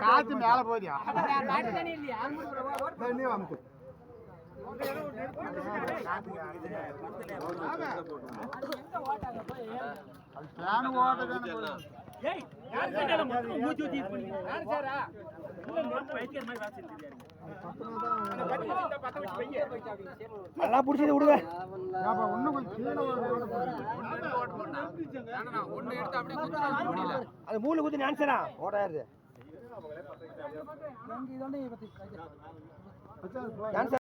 காத்து மேல போதியா நல்லா பிடிச்சது விடுங்க கொஞ்சம் அது மூணு குத்து ஆன்சரா ஓடாது